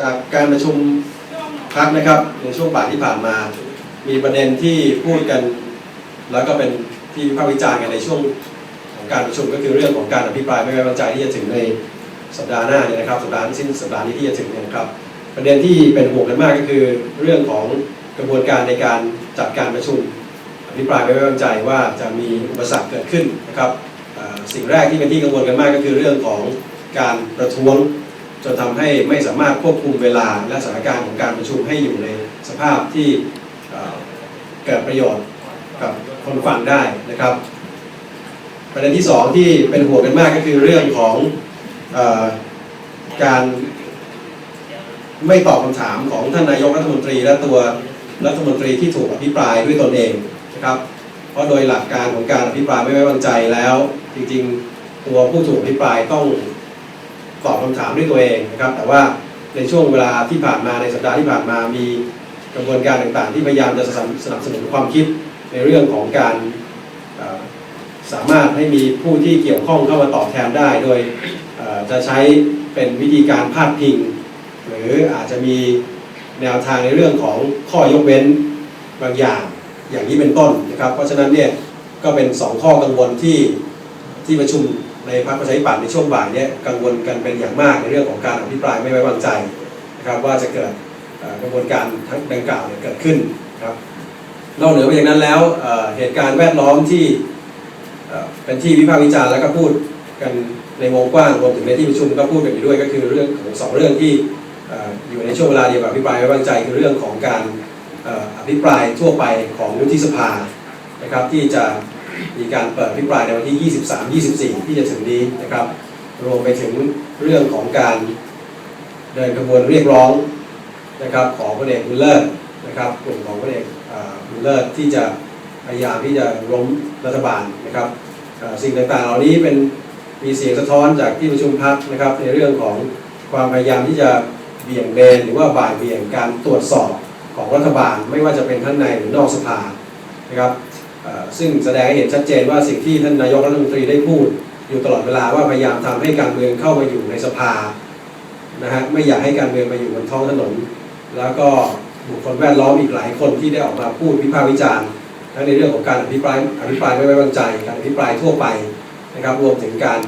จากการประชุมพักนะครับในช่วงบ่ายที่ผ่านมา มีประเด็นที่พูดกัน แล้วก็เป็นที่วิพากษ์วิจารณ์กันในช่วงของการประชุมก็คือเรื่องของการอภิปรายไม่ไว้วางใจที่จะถึงในสัปดาห์หน้าเนี่ยนะครับสัปดาห์สิ้นสัปดาห์นี้ที่จะถึงเนี่ยนะครับ ประเด็นที่เป็นห่วงกันมากก็คือ เรื่องของกระบวนการในการจัดการประชุมอภิปรายไม่ไว้วางใจว่าจะมีอุปสรรคเกิดขึ้นนะครับสิ่งแรกที่เป็นที่กังวลกันมากก็คือเรื่องของการประท้วง จนทำให้ไม่สามารถควบคุมเวลาและสถานการณ์ของการประชุมให้อยู่ในสภาพที่เกิดประโยชน์กับคนฟังได้นะครับ ประเด็นที่สองที่เป็นห่วงกันมากก็คือเรื่องของอการไม่ตอบคำถามของท่านนายกรัฐมนตรีและตัวรัฐมนตรีที่ถูกอภิปรายด้วยตนเองนะครับ เพราะโดยหลักการของการอภิปรายไม่ไว้วางใจแล้ว จริงๆ ตัวผู้ถูกอภิปรายต้อง ตอบคำถามด้วยตัวเองนะครับ แต่ว่าในช่วงเวลาที่ผ่านมาในสัปดาห์ที่ผ่านมามีกระบวนการต่างๆ ที่พยายามจะสนับสนับสนุนความคิดในเรื่องของการสามารถให้มีผู้ที่เกี่ยวข้องเข้ามาตอบแทนได้ โดยจะใช้เป็นวิธีการพาดพิง หรืออาจจะมีแนวทางในเรื่องของข้อยกเว้นบางอย่างอย่างนี้เป็นต้นนะครับ เพราะฉะนั้นเนี่ยก็เป็นสองข้อกังวลที่ที่ประชุม ในพรรคประชาธิปัตย์ในช่วงบ่ายเนี้กังวลกันเป็นอย่างมากในเรื่องของการอภิปรายไม่ไว้วางใจนะครับว่าจะเกิดกระบวนการทั้งดังกล่าวเนี่ยเกิดขึ้นครับนอกเหนือไปจากนั้นแล้วเหตุการณ์แวดล้อมที่เป็นที่วิพากษ์วิจารณ์แล้วก็พูดกันในวงกว้างรวมถึงในที่ประชุมก็พูดกันอยู่ด้วยก็คือเรื่องของสองเรื่องที่อยู่ในช่วงเวลาเดียวกับอภิปรายไว้วางใจคือเรื่องของการเอ่ออภิปรายทั่วไปของวุฒิสภานะครับที่จะ มีการเปิดอภิปรายในวันที่ 23 24 ที่จะถึงนี้นะครับ รวมไปถึงเรื่องของการเดินขบวนเรียกร้องนะครับของพลเอกบุญเลิศนะครับกลุ่มของพลเอกเอ่อบุญเลิศที่จะพยายามที่จะล้มรัฐบาลนะครับเอ่อสิ่งต่างๆ เหล่านี้เป็นมีเสียงสะท้อนจากที่ประชุมพักนะครับ ในเรื่องของความพยายามที่จะเบี่ยงเบนหรือว่าบ่ายเบี่ยงการตรวจสอบของรัฐบาล ไม่ว่าจะเป็นทั้งในหรือนอกสภานะครับ ซึ่งแสดงให้เห็นชัดเจนว่าสิ่งที่ท่านนายกรัฐมนตรีได้พูด อยู่ตลอดเวลาว่าพยายามทำให้การเมืองเข้ามาอยู่ในสภานะฮะไม่อยากให้การเมืองมาอยู่บนท้องถนน แล้วก็บุคคลแวดล้อมอีกหลายคนที่ได้ออกมาพูดวิพากษ์วิจารณ์ทั้งในเรื่องของการอภิปรายอภิปรายไม่ไว้วางใจ การอภิปรายทั่วไปนะครับรวมถึงการ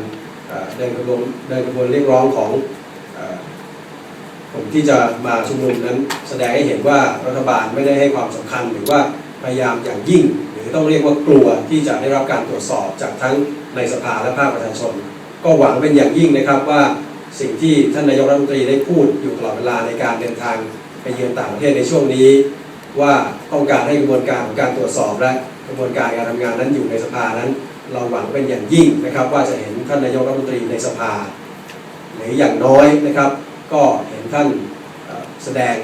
เดินกระบวนเดินกระบวนเรียกร้องของเอ่อกลุ่มที่จะมาชุมนุมนั้นแสดงให้เห็นว่ารัฐบาลไม่ได้ให้ความสำคัญหรือว่า พยายามอย่างยิ่ง หรือต้องเรียกว่ากลัวที่จะได้รับการตรวจสอบจากทั้งในสภาและภาคประชาชน ก็หวังเป็นอย่างยิ่งนะครับว่าสิ่งที่ท่านนายกรัฐมนตรีได้พูดอยู่ตลอดเวลาในการเดินทางไปเยือนต่างประเทศในช่วงนี้ ว่าต้องการให้กระบวนการของการตรวจสอบและกระบวนการการทำงานนั้นอยู่ในสภานั้น เราหวังเป็นอย่างยิ่งนะครับ ว่าจะเห็นท่านนายกรัฐมนตรีในสภา หรืออย่างน้อยนะครับ ก็เห็นท่านแสดง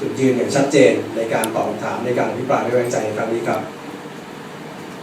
จุดยืนอย่างชัดเจนในการตอบคำถามในการอภิปรายไม่ไว้วางใจในครั้งนี้ครับ